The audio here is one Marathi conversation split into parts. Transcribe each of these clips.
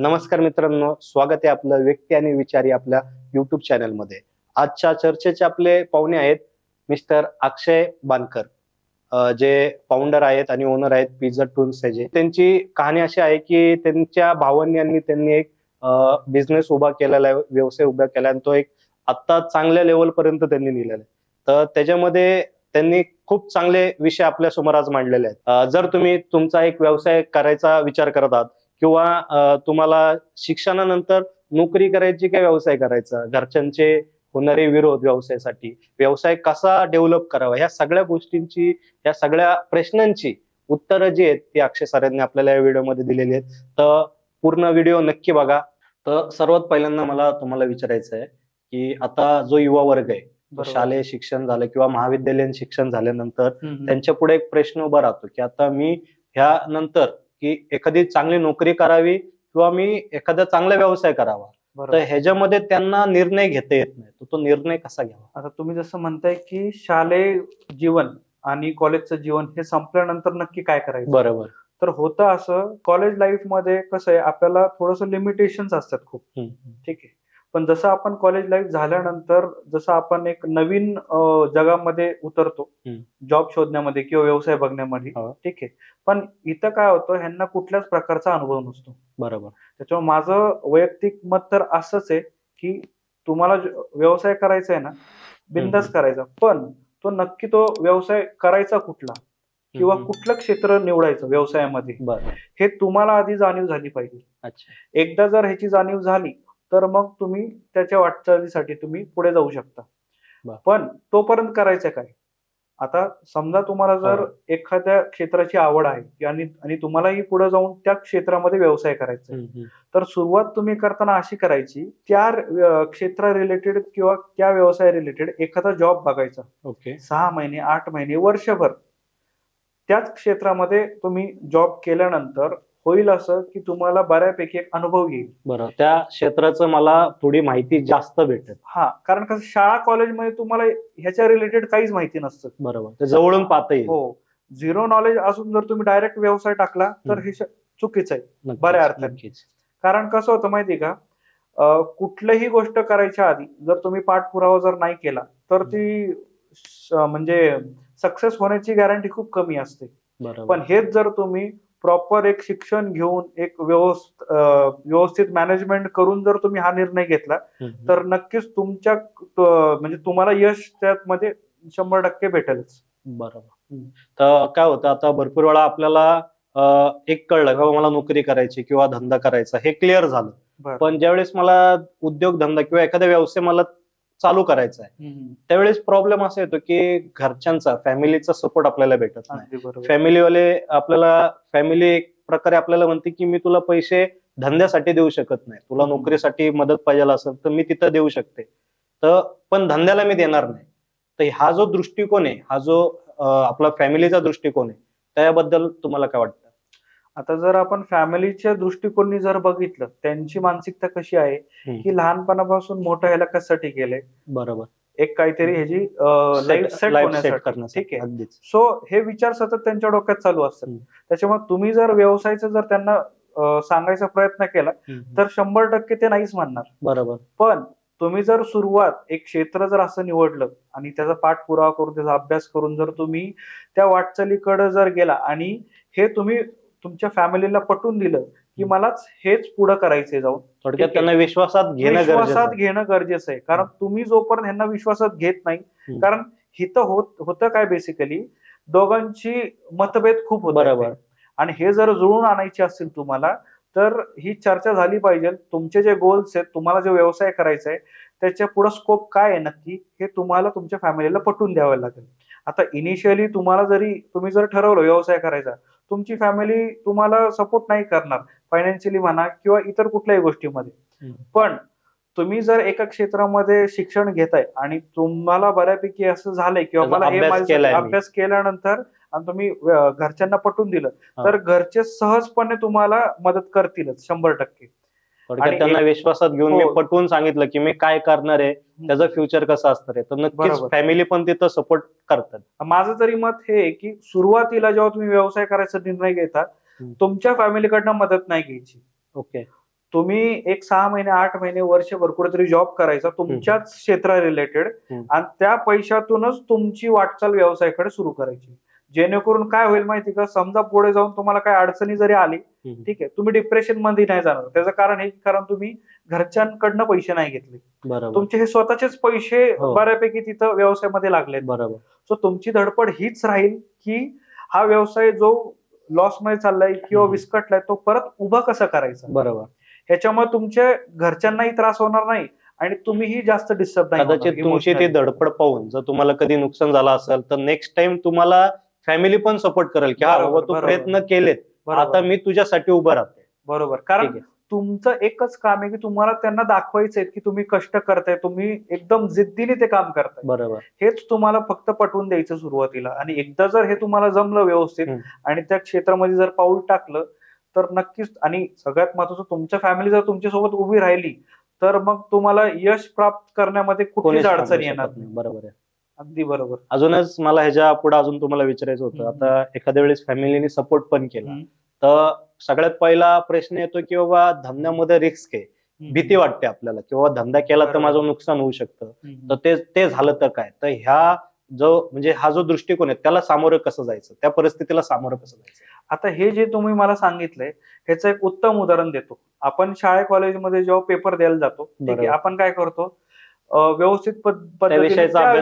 नमस्कार मित्रांनो स्वागत आहे आपलं व्यक्ती आणि विचारी आपल्या युट्यूब चॅनलमध्ये आजच्या चर्चेचे आपले पाहुणे आहेत मिस्टर अक्षय बानकर जे फाउंडर आहेत आणि ओनर आहेत पिझ्झा टून्स जे. त्यांची कहाणी अशी आहे की त्यांच्या भावंडांनी त्यांनी एक बिझनेस उभा केलेला आहे व्यवसाय उभा केला आणि तो एक आत्ता चांगल्या लेवल पर्यंत त्यांनी नेलेला आहे. तर त्याच्यामध्ये त्यांनी खूप चांगले विषय आपल्यासमोर आज मांडलेले आहेत. जर तुम्ही तुमचा एक व्यवसाय करायचा विचार करत आहात किंवा तुम्हाला शिक्षणानंतर नोकरी करायची काय व्यवसाय करायचा? घरच्यांचे होणारे विरोध व्यवसायासाठी. व्यवसाय कसा डेव्हलप करावा? ह्या सगळ्या गोष्टींची या सगळ्या प्रश्नांची उत्तरं जी आहेत ती अक्षय सरांनी आपल्याला या व्हिडिओमध्ये दिलेली आहेत. तर पूर्ण व्हिडिओ नक्की बघा. तर सर्वात पहिल्यांदा मला तुम्हाला विचारायचं आहे की आता जो युवा वर्ग आहे. शालेय शिक्षण झालं किंवा महाविद्यालयीन शिक्षण झाल्यानंतर. त्यांच्या पुढे एक प्रश्न उभा राहतो की आता मी ह्या नंतर की एखादी चांगली नोकरी करावी किंवा मी एखादा चांगला व्यवसाय करावा. तर. ह्याच्यामध्ये त्यांना निर्णय घेता येत नाही. तर तो निर्णय कसा घ्यावा? आता तुम्ही जसं म्हणताय की शालेय जीवन आणि कॉलेजचं जीवन हे संपल्यानंतर नक्की काय करायचं? बरोबर. तर होतं असं कॉलेज लाईफमध्ये कसं आहे आपल्याला थोडस लिमिटेशन्स असतात खूप. ठीक आहे. पण जसं आपण कॉलेज लाईफ झाल्यानंतर जसं आपण एक नवीन जगामध्ये उतरतो. जॉब शोधण्यामध्ये किंवा व्यवसाय बघण्यामध्ये हो. ठीक आहे. पण इथं काय होतं ह्यांना कुठल्याच प्रकारचा अनुभव नसतो. बरोबर. त्याच्यामुळे माझं वैयक्तिक मत तर असंच आहे की तुम्हाला व्यवसाय करायचा आहे ना बिंदास. करायचा. पण तो नक्की तो व्यवसाय करायचा कुठला? किंवा. कुठलं क्षेत्र निवडायचं व्यवसायामध्ये? हे तुम्हाला आधी जाणीव झाली पाहिजे. एकदा जर ह्याची जाणीव झाली तर मग तुम्ही त्याच्या वाटचालीसाठी तुम्ही पुढे जाऊ शकता. पण तोपर्यंत करायचं काय आता समजा तुम्हाला जर हो. एखाद्या क्षेत्राची आवड आहे आणि आणि तुम्हालाही पुढे जाऊन त्या क्षेत्रामध्ये व्यवसाय करायचा. तर सुरुवात तुम्ही करताना अशी करायची त्या क्षेत्रा रिलेटेड किंवा त्या व्यवसाय रिलेटेड एखादा जॉब बघायचा ओके सहा महिने आठ महिने वर्षभर त्याच क्षेत्रामध्ये तुम्ही जॉब केल्यानंतर होईल असं की तुम्हाला बऱ्यापैकी एक अनुभव येईल. बरं त्या क्षेत्राचं मला थोडी माहिती जास्त भेटेल. हा कारण कसं शाळा कॉलेजमध्ये तुम्हाला ह्याच्या रिलेटेड काहीच माहिती नसतं. बरोबर ते जवळून पाहता येईल. हो झिरो नॉलेज असून जर तुम्ही डायरेक्ट व्यवसाय टाकला तर. हे चुकीचं आहे बऱ्या अर्थाने. कारण कसं होतं माहिती का? कुठलीही गोष्ट करायच्या आधी जर तुम्ही पाठपुरावा जर नाही केला तर ती म्हणजे सक्सेस होण्याची गॅरंटी खूप कमी असते. पण हेच जर तुम्ही प्रॉपर एक शिक्षण घेऊन एक व्यवस्थ अं, व्यवस्थित मॅनेजमेंट करून जर तुम्ही हा निर्णय घेतला. तर नक्कीच तुमच्या म्हणजे तुम्हाला यश त्यामध्ये शंभर टक्के भेटेलच बरोबर तर काय होतं आता भरपूर वेळा आपल्याला एक कळलं का मला नोकरी करायची किंवा धंदा करायचा हे क्लिअर झालं. पण ज्यावेळेस मला उद्योग धंदा किंवा एखादा व्यवसाय मला चालू करायचा आहे. त्यावेळेस प्रॉब्लेम असा येतो की घरच्यांचा फॅमिलीचा सपोर्ट आपल्याला भेटत नाही. फॅमिलीवाले आपल्याला फॅमिली एक प्रकारे आपल्याला म्हणते की मी तुला पैसे धंद्यासाठी देऊ शकत नाही. तुला. नोकरीसाठी मदत पाहिजे असेल तर मी तिथं देऊ शकते. तर पण धंद्याला मी देणार नाही. तर हा जो दृष्टिकोन आहे हा जो आपला फॅमिलीचा दृष्टिकोन आहे त्याबद्दल तुम्हाला काय वाटतं? आता जर आपण फॅमिलीच्या दृष्टिकोनी जर बघितलं त्यांची मानसिकता कशी आहे. की लहानपणापासून मोठं ह्याला कशासाठी केलंय? बरोबर. एक काहीतरी ह्याची लाईफ सेट होण्यासाठी. ठीक आहे. सो हे विचार सतत त्यांच्या डोक्यात चालू असतात. त्याच्यामुळे तुम्ही जर व्यवसायाचा जर त्यांना सांगायचा प्रयत्न केला तर शंभर टक्के ते नाहीच म्हणणार बरोबर. पण तुम्ही जर सुरुवात एक क्षेत्र जर असं निवडलं आणि त्याचा पाठपुरावा करून त्याचा अभ्यास करून जर तुम्ही त्या वाटचालीकडे जर गेला आणि हे तुम्ही तुमच्या फॅमिलीला पटवून दिलं की मलाच हेच पुढे करायचंय जाऊन थोडक्यात. त्यांना विश्वासात घेणं विश्वासात. घेणं गरजेचं आहे कारण तुम्ही जोपर्यंत ह्यांना विश्वासात घेत नाही. कारण हिथं होत होतं काय बेसिकली दोघांची मतभेद खूप होत बरोबर. आणि हे जर जुळून आणायचे असतील तुम्हाला तर ही चर्चा झाली पाहिजे तुमचे जे गोल्स आहेत तुम्हाला जो व्यवसाय करायचा आहे त्याच्या पुढे स्कोप काय आहे नक्की हे तुम्हाला तुमच्या फॅमिलीला पटवून द्यावं लागेल आता इनिशियली तुम्हाला जरी तुम्ही जर ठरवलं व्यवसाय करायचा तुमची फॅमिली तुम्हाला सपोर्ट नाही करणार फायनान्शियली म्हणा किंवा इतर कुठल्याही गोष्टीमध्ये. पण तुम्ही जर एका क्षेत्रामध्ये शिक्षण घेताय आणि तुम्हाला बऱ्यापैकी असं झालंय किंवा मला हे अभ्यास केल्यानंतर आणि तुम्ही घरच्यांना पटवून दिलं. तर घरचे सहजपणे तुम्हाला मदत करतीलच शंभर टक्के थोडक्यात त्यांना विश्वासात घेऊन मी हो. पटवून सांगितलं की मी काय करणार आहे त्याचं फ्युचर कसं असणार आहे तर नक्कीच. फॅमिली पण तिथं सपोर्ट करतात माझं तरी मत हे आहे की सुरुवातीला जेव्हा तुम्ही व्यवसाय करायचा निर्णय घेता. तुमच्या फॅमिलीकडनं मदत नाही घ्यायची ओके तुम्ही एक सहा महिने आठ महिने वर्षभर कुठेतरी जॉब करायचा तुमच्याच क्षेत्रा रिलेटेड. आणि त्या पैशातूनच तुमची वाटचाल व्यवसायाकडे सुरू करायची जेणेकरून काय होईल माहिती का समजा पुढे जाऊन तुम्हाला काय अडचणी जरी आली. ठीक आहे तुम्ही डिप्रेशनमध्ये नाही जाणार त्याचं कारण हे कारण तुम्ही घरच्यांकडनं पैसे नाही घेतले तुमचे हे स्वतःचेच पैसे हो. बऱ्यापैकी तिथं व्यवसायामध्ये लागलेत बरोबर सो तुमची धडपड हीच राहील की हा व्यवसाय जो लॉसमध्ये चाललाय किंवा. विस्कटलाय तो परत उभा कसा करायचा बरोबर ह्याच्यामुळे तुमच्या घरच्यांनाही त्रास होणार नाही आणि तुम्हीही जास्त डिस्टर्ब नाही कदाचित तुमची ती. धडपड पाहून जर तुम्हाला कधी नुकसान झालं असेल तर नेक्स्ट टाइम तुम्हाला फॅमिली पण सपोर्ट करेल की हा बाबा तू. प्रयत्न केलेत. आता मी तुझ्यासाठी उभं राहते बरोबर. कारण तुमचं एकच काम आहे की तुम्हाला त्यांना दाखवायचंय की तुम्ही कष्ट करताय तुम्ही एकदम जिद्दीने ते काम करताय. बरोबर. हेच तुम्हाला फक्त पटवून द्यायचं सुरुवातीला. आणि एकदा जर हे तुम्हाला जमलं व्यवस्थित. आणि त्या क्षेत्रामध्ये जर पाऊल टाकलं तर नक्कीच आणि सगळ्यात महत्वाचं तुमच्या फॅमिली जर तुमच्यासोबत उभी राहिली तर मग तुम्हाला यश प्राप्त करण्यामध्ये कुठलीच अडचण येणार. नाही. बरोबर आहे. अगदी बरोबर. अजूनच मला ह्याच्या पुढे अजून तुम्हाला विचारायचं होतं. आता एखाद्या वेळेस फॅमिलीने सपोर्ट पण केला. तर सगळ्यात पहिला प्रश्न येतो की बाबा धंद्यामध्ये रिस्क आहे. भीती वाटते आपल्याला किंवा धंदा केला तर. माझं नुकसान होऊ शकतं. तर ते ते झालं तर काय? तर ह्या जो म्हणजे हा जो दृष्टिकोन आहे त्याला सामोरं कसं जायचं? त्या परिस्थितीला सामोरं कसं जायचं? आता हे जे तुम्ही मला सांगितलंय ह्याचं एक उत्तम उदाहरण देतो. आपण शाळे कॉलेजमध्ये जेव्हा पेपर द्यायला जातो. आपण काय करतो? व्यवस्थित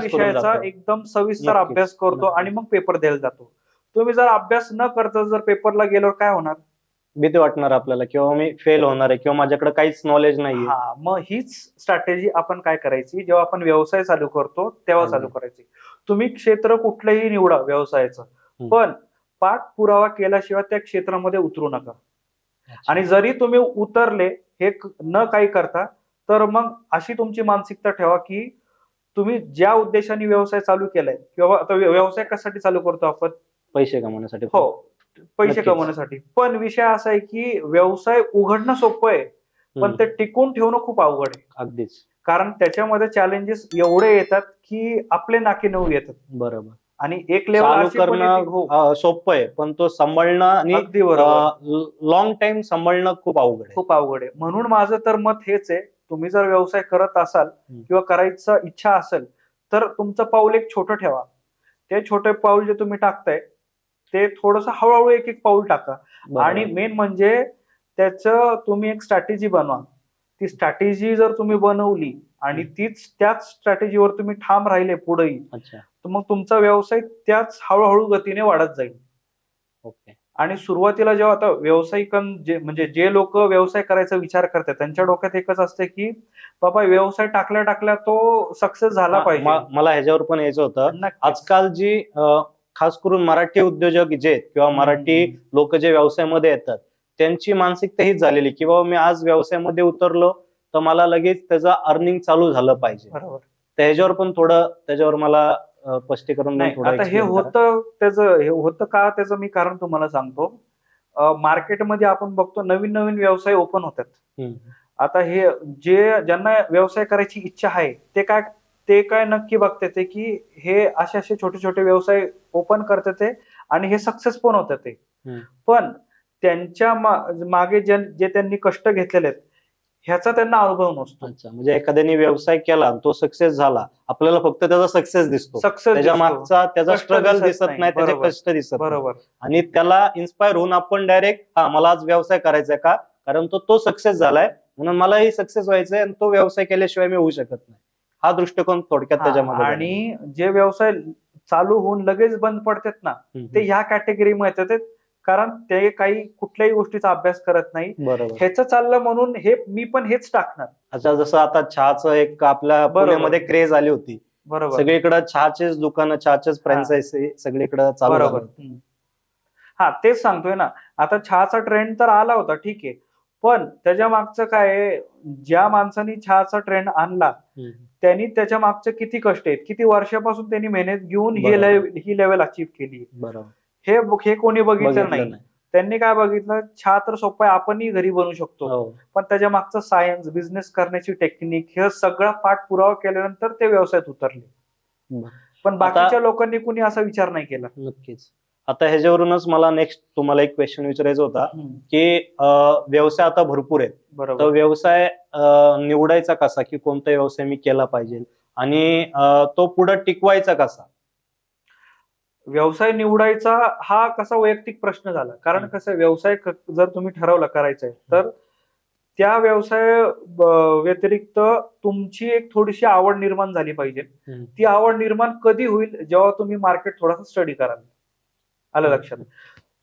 विषयाचा. एकदम सविस्तर अभ्यास करतो. आणि मग पेपर द्यायला जातो तुम्ही जर अभ्यास न करता जर पेपरला गेल्यावर काय होणार भीती वाटणार आपल्याला किंवा मी फेल होणार आहे किंवा माझ्याकडे काहीच नॉलेज नाहीये हा मग हीच स्ट्रॅटेजी आपण काय करायची जेव्हा आपण व्यवसाय चालू करतो तेव्हा. चालू करायची तुम्ही क्षेत्र कुठलंही निवडा व्यवसायाचं. पण पाठपुरावा केल्याशिवाय त्या क्षेत्रामध्ये उतरू नका आणि जरी तुम्ही उतरले हे न काही करता तर मग अशी तुमची मानसिकता ठेवा की तुम्ही ज्या उद्देशाने व्यवसाय चालू केलाय किंवा आता व्य- व्यवसाय कशासाठी चालू करतो आपण? पैसे कमवण्यासाठी. हो पैसे. कमवण्यासाठी. पण विषय असा आहे की व्यवसाय उघडणं सोपं आहे पण ते टिकून ठेवणं खूप अवघड आहे. अगदीच. कारण त्याच्यामध्ये चॅलेंजेस एवढे येतात की आपले नाके नऊ येतात. बरोबर. आणि एक लेवल करणं हो. सोपं आहे पण तो सांभाळणं आणि लॉंग टाइम सांभाळणं खूप अवघड आहे. खूप अवघड आहे. म्हणून माझं तर मत हेच आहे तुम्ही जर व्यवसाय करत असाल. किंवा करायचं इच्छा असेल तर तुमचं पाऊल एक छोटं ठेवा ते छोटे पाऊल जे तुम्ही टाकताय ते थोडस हळूहळू एक एक पाऊल टाका. आणि मेन म्हणजे त्याचं तुम्ही एक स्ट्रॅटेजी बनवा ती स्ट्रॅटेजी जर तुम्ही बनवली आणि. तीच त्याच स्ट्रॅटेजीवर तुम्ही ठाम राहिले पुढेही तर मग तुमचा व्यवसाय त्याच हळूहळू गतीने वाढत जाईल ओके आणि सुरुवातीला जेव्हा आता व्यावसायिक जे म्हणजे जे लोक व्यवसाय करायचा विचार करतात त्यांच्या डोक्यात एकच असते की बाबा व्यवसाय टाकल्या टाकल्या तो सक्सेस झाला पाहिजे. मला ह्याच्यावर पण यायचं होतं. आजकाल जी खास करून मराठी उद्योजक जे किंवा मराठी लोक जे व्यवसायामध्ये येतात त्यांची मानसिकता हीच झालेली की बाबा मी आज व्यवसायामध्ये उतरलो तर मला लगेच त्याचं अर्निंग चालू झालं पाहिजे. बरोबर. तर ह्याच्यावर पण थोडं त्याच्यावर मला स्पष्टीकरण नाही थोडं आता हे. होतं त्याचं हे होतं का त्याचं मी कारण तुम्हाला सांगतो मार्केटमध्ये आपण बघतो नवीन नवीन व्यवसाय ओपन होतात. आता हे जे ज्यांना व्यवसाय करायची इच्छा आहे ते काय ते काय नक्की बघतात ते की हे असे असे छोटे छोटे व्यवसाय ओपन करतात ते आणि हे सक्सेस पण होतात ते. पण त्यांच्या मागे जे जे त्यांनी कष्ट घेतलेले आहेत ह्याचा त्यांना अनुभव नसतो अच्छा म्हणजे एखाद्याने व्यवसाय केला आणि तो सक्सेस झाला आपल्याला फक्त त्याचा सक्सेस दिसतो सक्सेस त्याच्या मागचा त्याचा स्ट्रगल दिसत नाही. त्याचे. कष्ट दिसत. बरोबर आणि त्याला इन्स्पायर होऊन आपण डायरेक्ट हा मला आज व्यवसाय करायचा का कारण तो तो सक्सेस झालाय म्हणून मलाही सक्सेस व्हायचंय आणि तो व्यवसाय केल्याशिवाय मी होऊ शकत नाही हा दृष्टिकोन थोडक्यात त्याच्यामध्ये आणि जे व्यवसाय चालू होऊन लगेच बंद पडतात ना. ते ह्या कॅटेगरीमध्ये येतात कारण ते काही कुठल्याही गोष्टीचा अभ्यास करत नाही. ह्याचं चाललं म्हणून हे मी पण हेच टाकणार. अच्छा जसं आता चहाचं एक आपल्या. पुण्यामध्ये क्रेज आली होती. बरोबर. सगळीकडे चहाचेच दुकानं चहाचेच फ्रँचायझी सगळीकडे चालू बरोबर. हा तेच सांगतोय ना. आता चहाचा ट्रेंड तर आला होता ठीक आहे. पण त्याच्या मागचं काय ज्या माणसाने चहाचा ट्रेंड आणला. त्यांनी त्याच्या मागचे किती कष्ट आहेत? किती वर्षापासून त्यांनी मेहनत घेऊन ही ही लेवल अचीव्ह केली बरोबर. हे हे कोणी बघितलं नाही. त्यांनी काय बघितलं? चहा तर सोपं आहे आपणही घरी बनवू शकतो. हो. पण त्याच्या मागचं सायन्स बिझनेस करण्याची टेक्निक हे सगळा पाठपुरावा केल्यानंतर ते व्यवसायात उतरले. पण बाकीच्या लोकांनी कुणी असा विचार नाही केला. नक्कीच. आता ह्याच्यावरूनच मला नेक्स्ट तुम्हाला एक क्वेश्चन विचारायचा होता की व्यवसाय आता भरपूर आहेत. तर बरोबर व्यवसाय निवडायचा कसा? की कोणता व्यवसाय मी केला पाहिजे? आणि तो पुढे टिकवायचा कसा? व्यवसाय निवडायचा हा कसा वैयक्तिक प्रश्न झाला? कारण. कसं व्यवसाय जर तुम्ही ठरवला करायचा आहे तर त्या व्यवसाय व्यतिरिक्त तुमची एक थोडीशी आवड निर्माण झाली पाहिजे. ती आवड निर्माण कधी होईल जेव्हा तुम्ही मार्केट थोडासा स्टडी कराल? आलं लक्षात?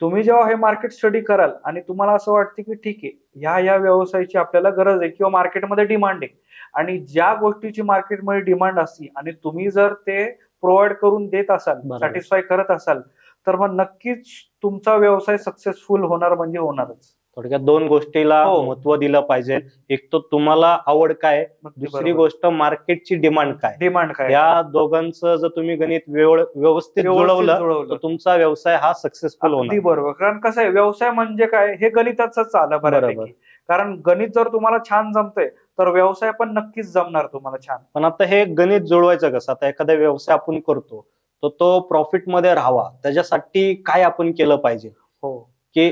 तुम्ही जेव्हा हे मार्केट स्टडी कराल आणि तुम्हाला असं वाटतं की ठीक आहे ह्या या व्यवसायाची आपल्याला गरज आहे किंवा मार्केटमध्ये डिमांड आहे आणि ज्या गोष्टीची मार्केटमध्ये डिमांड असती आणि तुम्ही जर ते प्रोव्हाइड करून देत असाल. सॅटिस्फाय करत असाल तर मग नक्कीच तुमचा व्यवसाय सक्सेसफुल होणार म्हणजे होणारच. थोडक्यात दोन गोष्टीला हो. महत्त्व दिलं पाहिजे. एक तर तुम्हाला आवड काय दुसरी गोष्ट मार्केटची डिमांड काय डिमांड काय या दोघांचं जर तुम्ही गणित व्यवस्थित जुळवलं तर तुमचा व्यवसाय हा सक्सेसफुल होणार. बरोबर. कारण कसं आहे व्यवसाय म्हणजे काय हे गणिताच आलं बरोबर. कारण गणित जर तुम्हाला छान जमतंय तर व्यवसाय पण नक्कीच जमणार तुम्हाला छान. पण आता हे गणित जुळवायचं कसं? आता एखादा व्यवसाय आपण करतो तर तो प्रॉफिटमध्ये राहावा. त्याच्यासाठी काय आपण केलं पाहिजे? हो. की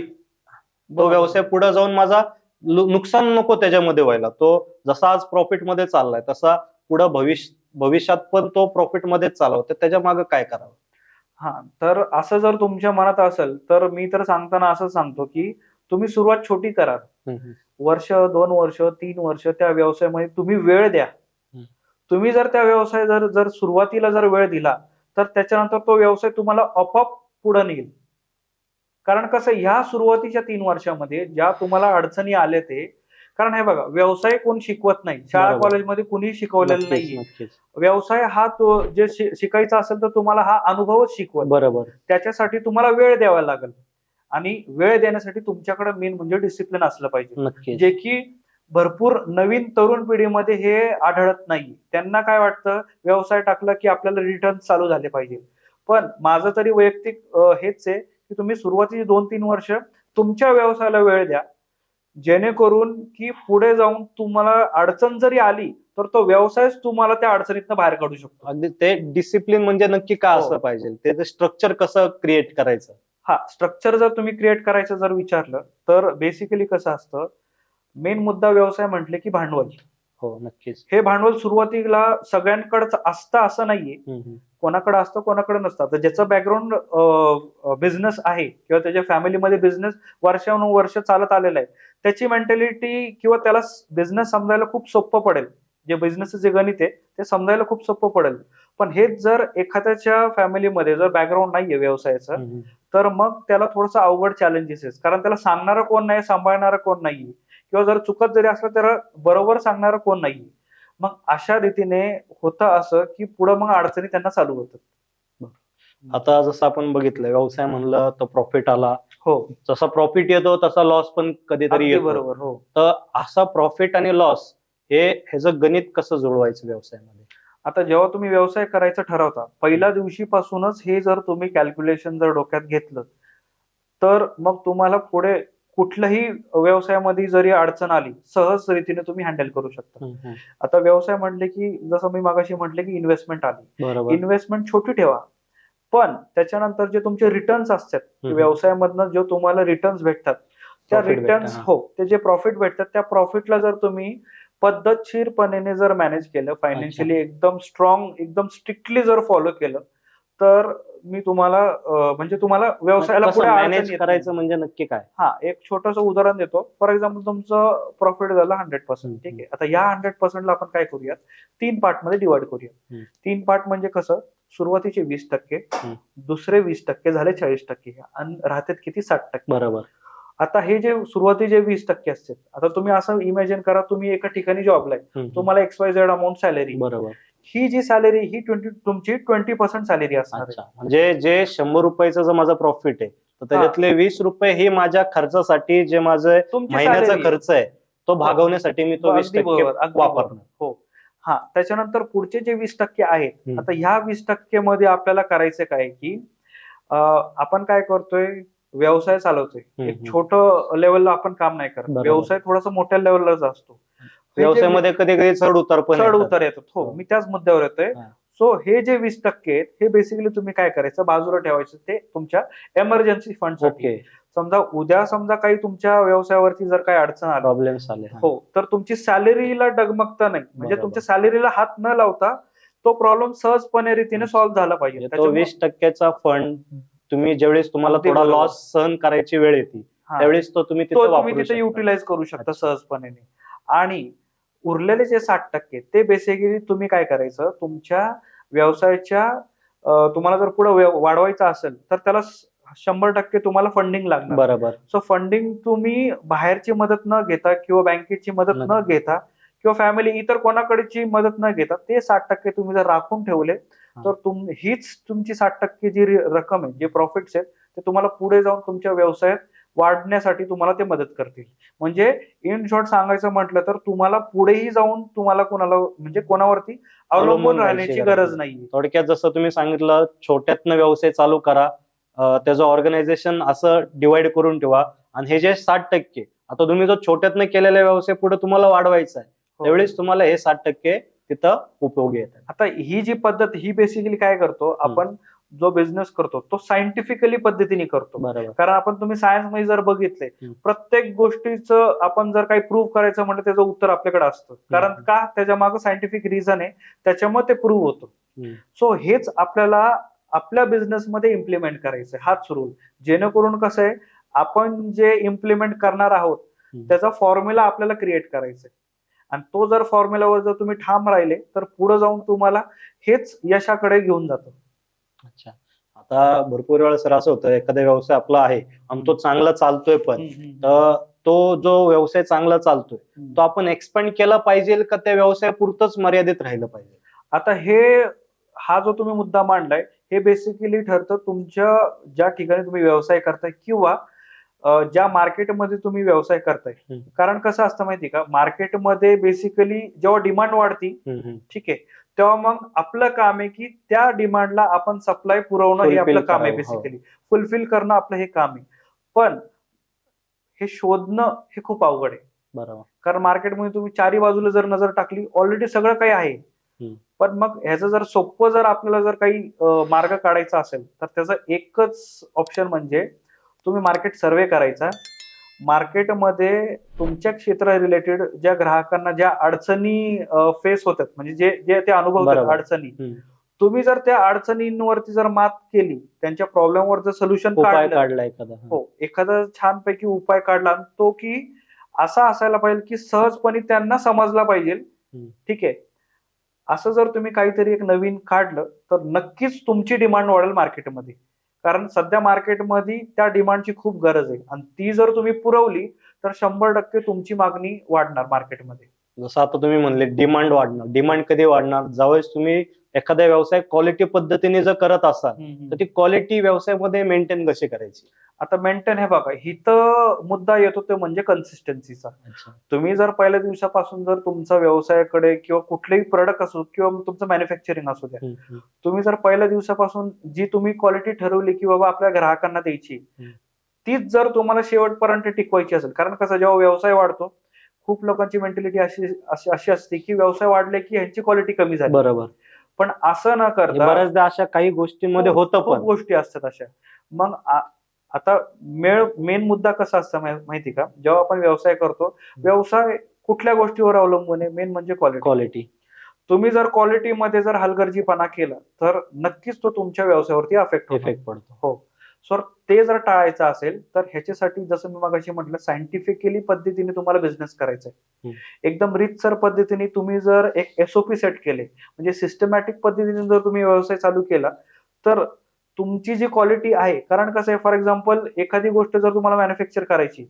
तो व्यवसाय पुढे जाऊन माझा नुकसान नको त्याच्यामध्ये व्हायला. तो जसा आज प्रॉफिटमध्ये चाललाय तसा पुढे भविष्य भविष्यात पण तो प्रॉफिट मध्येच चालव. तर त्याच्यामागे काय करावं? हा तर असं जर तुमच्या मनात असेल तर मी तर सांगताना असं सांगतो की तुम्ही सुरुवात छोटी करा. वर्ष दोन वर्ष तीन वर्ष त्या व्यवसायामध्ये तुम्ही वेळ द्या. तुम्ही जर त्या व्यवसाय जर जर सुरुवातीला जर वेळ दिला तर त्याच्यानंतर तो व्यवसाय तुम्हाला आपोआप पुढे नेईल. कारण कसं ह्या सुरुवातीच्या तीन वर्षामध्ये ज्या तुम्हाला अडचणी आल्या ते कारण हे बघा व्यवसाय कोण शिकवत नाही. शाळा. कॉलेजमध्ये कुणी शिकवलेलं नक्कीच. व्यवसाय हा तो जे शिकायचा असेल तर तुम्हाला हा अनुभवच शिकवत. बरोबर. त्याच्यासाठी तुम्हाला वेळ द्यावा लागेल. आणि वेळ देण्यासाठी तुमच्याकडे मेन म्हणजे डिसिप्लिन असलं पाहिजे. जे की भरपूर नवीन तरुण पिढीमध्ये हे आढळत नाही. त्यांना काय वाटतं? व्यवसाय टाकला की आपल्याला रिटर्न चालू झाले पाहिजे. पण माझं तरी वैयक्तिक हेच आहे की तुम्ही सुरुवातीची दोन तीन वर्ष तुमच्या व्यवसायाला वेळ द्या. जेणेकरून की पुढे जाऊन तुम्हाला अडचण जरी आली तर तो व्यवसायच तुम्हाला त्या अडचणीतनं बाहेर काढू शकतो. अगदी ते डिसिप्लिन म्हणजे नक्की काय हो. असलं पाहिजे? त्याचं स्ट्रक्चर कसं क्रिएट करायचं? हा स्ट्रक्चर जर तुम्ही क्रिएट करायचं जर विचारलं तर बेसिकली कसं असतं मेन मुद्दा व्यवसाय म्हटले की भांडवल. हो नक्कीच. हे भांडवल सुरुवातीला सगळ्यांकडेच असतं असं नाहीये. कोणाकडे असतं कोणाकडे नसतं. तर ज्याचं बॅकग्राऊंड बिझनेस आहे किंवा त्याच्या फॅमिलीमध्ये बिझनेस वर्षानुवर्ष चालत आलेला आहे त्याची मेंटॅलिटी किंवा त्याला बिझनेस समजायला खूप सोपं पडेल. जे बिझनेस जे गणित आहे ते समजायला खूप सोपं पडेल. पण हेच जर एखाद्याच्या फॅमिलीमध्ये जर बॅकग्राऊंड नाहीये व्यवसायाचं. तर मग त्याला थोडंसं अवघड चॅलेंजेस कारण त्याला सांगणारं कोण नाही सांभाळणारं कोण नाही किंवा जर चुकत जरी असलं तर बरोबर सांगणारं कोण नाही मग अशा रीतीने होतं असं की पुढं मग अडचणी त्यांना चालू होतात. आता जसं आपण बघितलं व्यवसाय म्हणलं तर प्रॉफिट आला. हो. जसा प्रॉफिट येतो तसा लॉस पण कधीतरी येतो. बरोबर हो. तर असा प्रॉफिट आणि लॉस हे ह्याचं गणित कसं जुळवायचं व्यवसायामध्ये? आता जेव्हा तुम्ही व्यवसाय करायचं ठरवता पहिल्या दिवशीपासूनच हे जर तुम्ही कॅल्क्युलेशन जर डोक्यात घेतलं तर मग तुम्हाला पुढे कुठल्याही व्यवसायामध्ये जरी अडचण आली सहज रीतीने तुम्ही हँडल करू शकता. आता व्यवसाय म्हटले की जसं मी मागाशी म्हटले की इन्व्हेस्टमेंट आली इन्व्हेस्टमेंट छोटी ठेवा पण त्याच्यानंतर जे तुमचे रिटर्न्स असतात. व्यवसायामधनं जो तुम्हाला रिटर्न्स भेटतात त्या रिटर्न्स. हो ते जे प्रॉफिट भेटतात त्या प्रॉफिटला जर तुम्ही पद्धतशीरपणे जर मॅनेज केलं फायनान्शियली एकदम स्ट्रॉंग एकदम स्ट्रिक्टली जर फॉलो केलं तर मी तुम्हाला म्हणजे तुम्हाला व्यवसायाला पुढे मॅनेज करायचं. म्हणजे नक्की काय हा एक छोटस उदाहरण देतो फॉर एक्झाम्पल तुमचं प्रॉफिट झालं हंड्रेड पर्सेंट. ठीक आहे आता या हंड्रेड पर्सेंटला आपण काय करूयात तीन पार्टमध्ये डिवाइड करूया. तीन पार्ट म्हणजे कसं सुरुवातीचे वीस टक्के. दुसरे वीस टक्के झाले चाळीस टक्के आणि राहतात किती साठ टक्के बरोबर आता हे जे सुरुवातीचे वीस टक्के असतात आता तुम्ही असं इमॅजिन करा तुम्ही एका ठिकाणी जॉबला आहे. तुम्हाला X Y Z amount salary बरोबर. ही जी सॅलरी ही ट्वेंटी तुमची ट्वेंटी पर्सेंट सॅलरी असणार म्हणजे जे शंभर रुपयाचं जर माझा प्रॉफिट आहे तर त्याच्यातले वीस रुपये हे माझ्या खर्चासाठी जे माझं महिन्याचा. खर्च आहे तो भागवण्यासाठी मी तो वीस टक्के वापरणार. हो. हा. त्याच्यानंतर पुढचे जे वीस टक्के आहेत. आता ह्या वीस टक्के मध्ये आपल्याला करायचं काय की आपण काय करतोय व्यवसाय चालवतोय. एक. छोटं लेवलला आपण काम नाही करत. व्यवसाय थोडासा मोठ्या लेवललाच असतो. व्यवसायामध्ये कधी कधी चढ उतार पण चढ. उतार येतात. हो हो. मी त्याच मुद्द्यावर येतोय. सो हे जे वीस टक्के आहेत हे बेसिकली तुम्ही काय करायचं? बाजूला ठेवायचं ते तुमच्या एमर्जन्सी फंड समजा उद्या समजा काही तुमच्या व्यवसायावरती जर काही अडचण आली. प्रॉब्लेम्स आले. हा. तर तुमची सॅलरीला डगमगता नाही. म्हणजे. तुमच्या सॅलरीला हात न लावता तो प्रॉब्लेम सहजपणे रीतीने सॉल्व्ह झाला पाहिजे. म्हणजे वीस टक्क्याचा फंड तुम्ही ज्यावेळेस तुम्हाला थोडा बरोबर. लॉस सहन करायची वेळ येते हा. त्यावेळेस तो तुम्ही तो तिथे तुम्ही वापरू तिथे शकता. युटिलाइज करू शकता. सहजपणे आणि उरलेले जे साठ टक्के ते बेसिकली तुम्ही काय करायचं तुमच्या व्यवसायाच्या अं, तुम्हाला जर पुढे वाढवायचं असेल तर त्याला स- शंभर टक्के तुम्हाला फंडिंग लागणार बरोबर सो फंडिंग तुम्ही बाहेरची मदत न घेता किंवा बँकेची मदत न न- घेता किंवा फॅमिली इतर कोणाकडची मदत न घेता ते साठ टक्के तुम्ही जर राखून ठेवले तर तुम हीच तुमची साठ टक्के जी रक्कम आहे जे प्रॉफिट्स आहेत ते तुम्हाला पुढे जाऊन तुमच्या व्यवसायात वाढण्यासाठी तुम्हाला ते मदत करतील. म्हणजे इन शॉर्ट सांगायचं म्हटलं तर तुम्हाला पुढेही जाऊन तुम्हाला कोणाला म्हणजे कोणावरती अवलंबून राहण्याची गरज नाहीये. थोडक्यात जसं तुम्ही सांगितलं छोट्यातनं व्यवसाय चालू करा त्याचं ऑर्गनायझेशन असं डिवाइड करून ठेवा आणि हे जे साठ टक्के आता तुम्ही जो छोट्यातनं केलेला व्यवसाय पुढे तुम्हाला वाढवायचा आहे हो. त्यावेळेस तुम्हाला हे साठ टक्के तिथं उपयोगी येतात. आता ही जी पद्धत ही बेसिकली काय करतो? आपण जो बिझनेस करतो तो सायंटिफिकली पद्धतीने करतो. कारण आपण तुम्ही सायन्समध्ये जर बघितले. प्रत्येक गोष्टीचं आपण जर काही प्रूव्ह करायचं म्हटलं त्याचं उत्तर आपल्याकडे असतं. कारण. का? त्याच्यामागे सायंटिफिक रिझन आहे. त्याच्यामुळे ते प्रूव्ह होतं. सो हेच आपल्याला आपल्या बिझनेसमध्ये इम्प्लिमेंट करायचं हाच रूल जेणेकरून कसं आहे? आपण जे इम्प्लिमेंट करणार आहोत. त्याचा फॉर्म्युला आपल्याला क्रिएट करायचा आहे आणि तो जर फॉर्म्युलावर जर तुम्ही ठाम राहिले तर पुढे जाऊन तुम्हाला हेच यशाकडे घेऊन जातं. अच्छा. आता भरपूर वेळा सर असं होतं एखादा व्यवसाय आपला आहे आणि तो चांगला चालतोय पण तो जो व्यवसाय चांगला चालतोय तो आपण एक्सपांड केला पाहिजे का त्या व्यवसायापुरतच मर्यादित राहिलं पाहिजे? आता हे हा जो तुम्ही मुद्दा मांडलाय हे बेसिकली ठरतं तुमच्या ज्या ठिकाणी तुम्ही व्यवसाय करताय किंवा ज्या मार्केटमध्ये तुम्ही व्यवसाय करताय. कारण कसं असतं माहिती का? मार्केटमध्ये बेसिकली जेव्हा डिमांड वाढती ठीक आहे तेव्हा मग आपलं काम आहे की त्या डिमांडला आपण सप्लाय पुरवणं हे आपलं काम आहे हो. बेसिकली फुलफिल करणं आपलं हे काम आहे. पण हे शोधणं हे खूप अवघड आहे. बरोबर. कारण मार्केटमध्ये तुम्ही चारी बाजूला जर नजर टाकली ऑलरेडी सगळं काही आहे. पण मग ह्याचं जर सोपं जर आपल्याला जर काही मार्ग काढायचा असेल तर त्याचा एकच ऑप्शन म्हणजे तुम्ही मार्केट सर्वे करायचा. मार्केटमध्ये तुमच्या क्षेत्रा रिलेटेड ज्या ग्राहकांना ज्या अडचणी फेस होतात म्हणजे जे जे ते अनुभवतात. अडचणी. तुम्ही जर त्या अडचणींवरती जर मात केली त्यांच्या प्रॉब्लेमवर जर सोल्युशन काढलं एखादा हो. एखादा छानपैकी उपाय काढला तो की असा असायला पाहिजे की सहजपणे त्यांना समजला पाहिजे. ठीक आहे. असं जर तुम्ही काहीतरी एक नवीन काढलं तर नक्कीच तुमची डिमांड वाढेल मार्केटमध्ये कारण सध्या मार्केटमध्ये त्या डिमांडची खूप गरज आहे. आणि ती जर तुम्ही पुरवली तर शंभर टक्के तुमची मागणी वाढणार मार्केटमध्ये जसं आता तुम्ही म्हणले डिमांड वाढणार. डिमांड कधी वाढणार? ज्यावेळेस तुम्ही एखादा व्यवसाय क्वालिटी पद्धतीने जर करत असाल तर ती क्वालिटी व्यवसायामध्ये मेंटेन कशी करायची? आता मेंटेन हे बघा इथं मुद्दा येतो तो म्हणजे कन्सिस्टन्सीचा तुम्ही जर पहिल्या दिवसापासून जर तुमचा व्यवसायाकडे किंवा कुठलेही प्रोडक्ट असो किंवा तुमचं मॅन्युफॅक्चरिंग असू द्या. तुम्ही जर पहिल्या दिवसापासून जी तुम्ही क्वालिटी ठरवली की बाबा आपल्या ग्राहकांना द्यायची. तीच जर तुम्हाला शेवटपर्यंत टिकवायची असेल कारण कसं जेव्हा व्यवसाय वाढतो खूप लोकांची मेंटॅलिटी अशी अशी अशी असते की व्यवसाय वाढले की ह्यांची क्वालिटी कमी झाली. बरोबर. पण असं न आणि करता बऱ्याचदा अशा काही गोष्टींमध्ये होतं पण. गोष्टी असतात अशा. मग आता मेळ मेन मुद्दा कसा असता माहि- माहिती का? जेव्हा आपण व्यवसाय करतो व्यवसाय कुठल्या गोष्टीवर अवलंबून आहे? मेन म्हणजे क्वालिटी क्वालिटी तुम्ही जर क्वालिटीमध्ये जर हलगर्जीपणा केला तर नक्कीच तो तुमच्या व्यवसायावरती अफेक्ट होतो. इफेक्ट पडतो. सो ते जर टाळायचं असेल तर ह्याच्यासाठी जसं मी मगाशी म्हटलं सायंटिफिकली पद्धतीने तुम्हाला बिझनेस करायचा आहे. एकदम रितसर पद्धतीने तुम्ही जर एक एसओपी सेट केले म्हणजे सिस्टमॅटिक पद्धतीने जर तुम्ही व्यवसाय चालू केला तर तुमची जी क्वालिटी आहे कारण कसं आहे फॉर एक्झाम्पल एखादी गोष्ट जर तुम्हाला मॅन्युफॅक्चर करायची.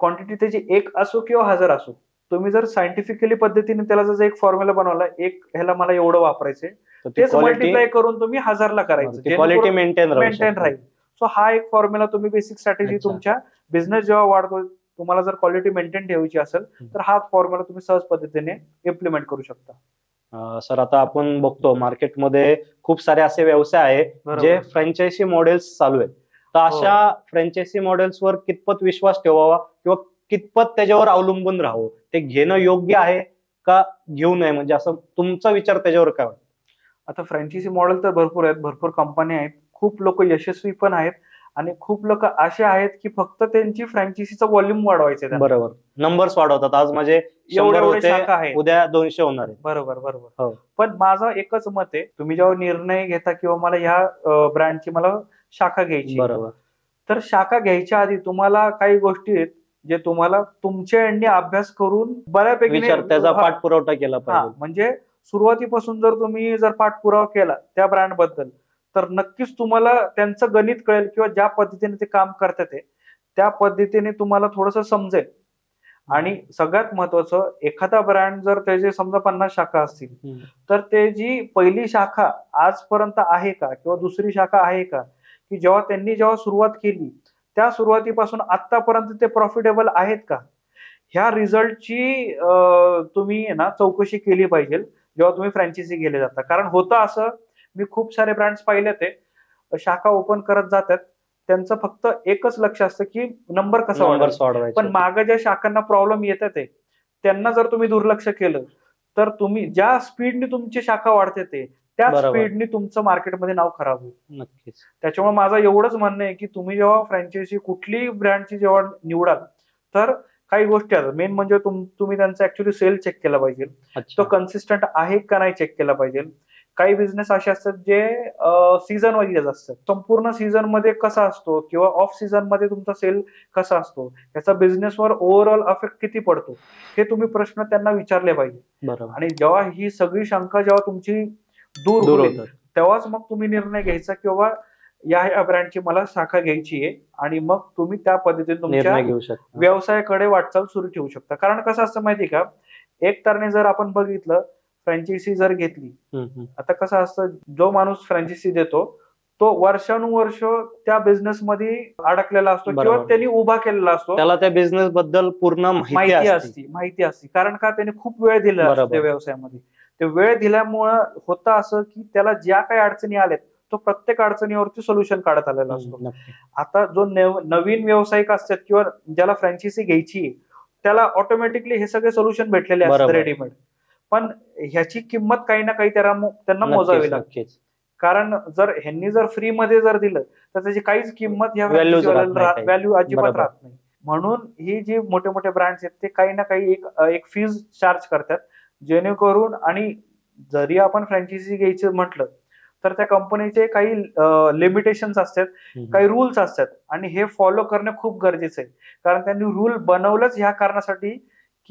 क्वांटिटी त्याची एक असो किंवा हजार असो तुम्ही जर सायंटिफिकली पद्धतीने त्याला जर एक फॉर्म्युला बनवला एक ह्याला मला एवढं वापरायचं तर ती तेच मल्टिप्लाय करून तुम्ही हजारला करायचं. क्वालिटी मेंटेन मेंटेन राहील. सो हा एक फॉर्म्युला तुम्ही बेसिक स्ट्रॅटेजी. तुमच्या बिझनेस जेव्हा वाढतो तुम्हाला जर क्वालिटी मेंटेन ठेवायची असेल तर हा फॉर्म्युला तुम्ही सहज पद्धतीने इम्प्लिमेंट करू शकता. सर आता आपण बघतो मार्केटमध्ये खूप सारे असे व्यवसाय आहे जे फ्रँचायसी मॉडेल्स चालू आहेत. तर हो. अशा फ्रँचायसी मॉडेल्सवर कितपत विश्वास ठेवावा किंवा कितपत त्याच्यावर अवलंबून राहावं? ते घेणं योग्य आहे का घेऊ नये? म्हणजे असं तुमचा विचार त्याच्यावर काय वाटतं? आता फ्रँचायसी मॉडेल तर भरपूर आहेत भरपूर कंपन्या आहेत. खूप लोक यशस्वी पण आहेत आणि खूप लोक असे आहेत की फक्त त्यांची फ्रँचायसीचं व्हॉल्यूम वाढवायचे. बरोबर. नंबर्स वाढवतात. आज माझे एवढे उद्या दोनशे होणार बरोबर बरोबर. हो. पण माझा एकच मत आहे तुम्ही जेव्हा निर्णय घेता किंवा मला ह्या ब्रँडची मला शाखा घ्यायची बरोबर. तर शाखा घ्यायच्या आधी तुम्हाला काही गोष्टी आहेत जे तुम्हाला तुमच्या यांनी अभ्यास करून बऱ्यापैकी विचार त्याचा पाठपुरवठा केला पाहिजे. म्हणजे सुरुवातीपासून जर तुम्ही जर पाठपुरावा केला त्या ब्रँडबद्दल तर नक्कीच तुम्हाला त्यांचं गणित कळेल किंवा ज्या पद्धतीने ते काम करतात ते त्या पद्धतीने तुम्हाला थोडस समजेल. आणि सगळ्यात महत्वाचं एखादा ब्रँड जर त्याचे समजा पन्नास शाखा असतील. तर ते जी पहिली शाखा आजपर्यंत आहे का किंवा दुसरी शाखा आहे का की जेव्हा त्यांनी जेव्हा सुरुवात केली त्या सुरुवातीपासून आतापर्यंत ते प्रॉफिटेबल आहेत का? ह्या रिझल्टची तुम्ही ना चौकशी केली पाहिजे. जेव्हा तुम्ही फ्रँचायझी गेले जाता. कारण होतं असं मी खूप सारे ब्रँड्स पाहिले ते. शाखा ओपन करत जातात. त्यांचं फक्त एकच लक्ष असतं की नंबर कसा वाढवायचा. पण मागे ज्या शाखांना प्रॉब्लेम येतात ते त्यांना जर तुम्ही दुर्लक्ष केलं तर तुम्ही ज्या स्पीडने तुमची शाखा वाढते ते बरोबर. स्पीडने तुमचं मार्केटमध्ये नाव खराब होईल. नक्कीच. त्याच्यामुळे माझं एवढंच म्हणणं आहे की तुम्ही जेव्हा फ्रँचायझी कुठलीही ब्रँडची जेव्हा निवडाल तर काही गोष्टी आहेत. मेन म्हणजे तुम- तुम्ही त्यांचा ऍक्च्युली सेल चेक केला पाहिजे. तो कन्सिस्टंट आहे का नाही चेक केला पाहिजे. काही बिझनेस असे असतात जे सीझन वाईज असतात. संपूर्ण सीझनमध्ये कसा असतो किंवा ऑफ सीझनमध्ये तुमचा सेल कसा असतो त्याचा बिझनेसवर ओव्हरऑल इफेक्ट किती पडतो हे तुम्ही प्रश्न त्यांना विचारले पाहिजे. आणि जेव्हा ही सगळी शंका जेव्हा तुमची दूर दूर होईल तेव्हाच मग तुम्ही निर्णय घ्यायचा की बाबा या या ब्रँडची मला शाखा घ्यायची आहे आणि मग तुम्ही त्या पद्धतीने तुमच्या व्यवसायाकडे वाटचाल सुरू ठेवू शकता. कारण कसं असतं माहिती का? एक तरने जर आपण बघितलं फ्रँचायसी जर घेतली. आता कसं असतं जो माणूस फ्रँचायसी देतो तो वर्षानुवर्ष त्या बिझनेस मध्ये अडकलेला असतो किंवा. त्यांनी उभा केलेला असतो. त्याला त्या बिझनेस बद्दल पूर्ण माहिती असते. माहिती असते. कारण का? त्याने खूप वेळ दिला असतो. त्या व्यवसायामध्ये. ते वेळ दिल्यामुळं होतं असं की त्याला ज्या काही अडचणी आल्यात तो प्रत्येक अडचणीवरती सोल्युशन काढत आलेला असतो. आता जो नव- नवीन व्यावसायिक असतात किंवा ज्याला फ्रँचायसी घ्यायची त्याला ऑटोमॅटिकली हे सगळे सोल्युशन भेटलेले असतात. रेडीमेड पण ह्याची किंमत काही ना काही त्यांना मोजावी लागते. कारण जर ह्यांनी जर फ्री मध्ये जर दिलं तर त्याची काहीच किंमत काही. व्हॅल्यू अजिबात. राहत नाही म्हणून ही जी मोठे मोठे ब्रँड्स आहेत ते काही ना काही एक एक फीज चार्ज करतात जेणेकरून आणि जरी आपण फ्रँचायझी घ्यायचं म्हटलं तर त्या कंपनीचे काही लिमिटेशन्स असतात. काही रूल्स असतात. आणि हे फॉलो करणं खूप गरजेचं आहे. कारण त्यांनी रूल बनवलंच ह्या कारणासाठी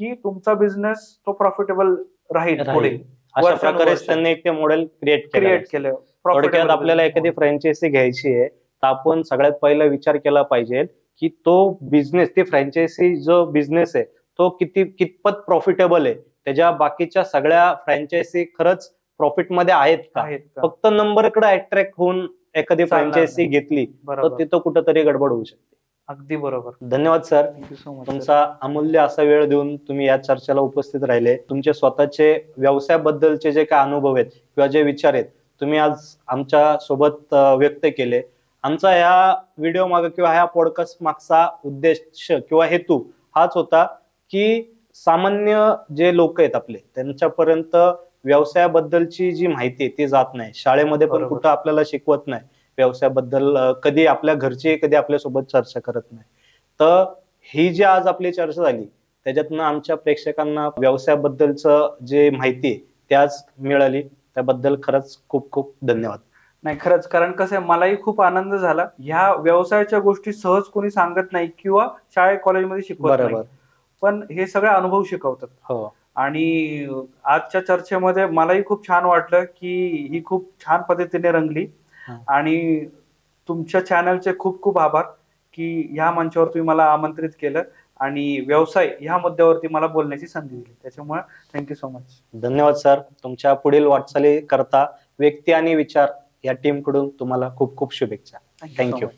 की तुमचा बिझनेस तो प्रॉफिटेबल राहील पुढे. अशा. प्रकारे त्यांनी एक ते मॉडेल क्रिएट क्रिएट केलं. थोडक्यात आपल्याला एखादी फ्रँचायझी घ्यायची आहे तर आपण सगळ्यात पहिला विचार केला पाहिजे की तो बिझनेस ती फ्रँचायझी जो बिझनेस आहे तो किती कितपत प्रॉफिटेबल आहे. त्याच्या बाकीच्या सगळ्या फ्रँचायझी खरंच प्रॉफिटमध्ये आहेत का? आहेत का? फक्त नंबरकडे अट्रॅक्ट होऊन एखादी चालणार नाही. घेतली तर बरोबर. तिथं कुठंतरी गडबड होऊ शकते. अगदी बरोबर. धन्यवाद सर थँक्यू सो मच तुमचा अमूल्य असा वेळ देऊन तुम्ही या चर्चेला उपस्थित राहिले. तुमचे स्वतःचे व्यवसायाबद्दलचे जे काय अनुभव आहेत किंवा जे विचार आहेत तुम्ही आज आमच्यासोबत अं, व्यक्त केले. आमचा ह्या व्हिडिओ मागे किंवा ह्या पॉडकास्ट मागचा उद्देश किंवा हेतू हाच होता की सामान्य जे लोक आहेत आपले त्यांच्यापर्यंत व्यवसायाबद्दलची जी माहिती आहे ती जात नाही. शाळेमध्ये पण. कुठं आपल्याला शिकवत नाही. व्यवसायाबद्दल कधी आपल्या घरचे कधी आपल्यासोबत चर्चा करत नाही. तर ही जी आज आपली चर्चा झाली त्याच्यातनं आमच्या प्रेक्षकांना व्यवसायाबद्दलचं जे माहिती आहे ती आज मिळाली. त्याबद्दल खरंच खूप खूप धन्यवाद. नाही खरंच. कारण कसं आहे मलाही खूप आनंद झाला. ह्या व्यवसायाच्या गोष्टी सहज कोणी सांगत नाही किंवा शाळेत कॉलेजमध्ये शिकवत नाही. पण हे सगळे अनुभव शिकवतात. हो. आणि आजच्या चर्चेमध्ये मलाही खूप छान वाटलं की ही खूप छान पद्धतीने रंगली. आणि तुमच्या चॅनलचे खूप खूप आभार की ह्या मंचावर तुम्ही मला आमंत्रित केलं आणि व्यवसाय ह्या मुद्द्यावरती मला बोलण्याची संधी दिली. त्याच्यामुळे थँक्यू सो मच धन्यवाद सर. तुमच्या पुढील वाटचाली करता व्यक्ती आणि विचार या टीमकडून तुम्हाला खूप खूप शुभेच्छा. मच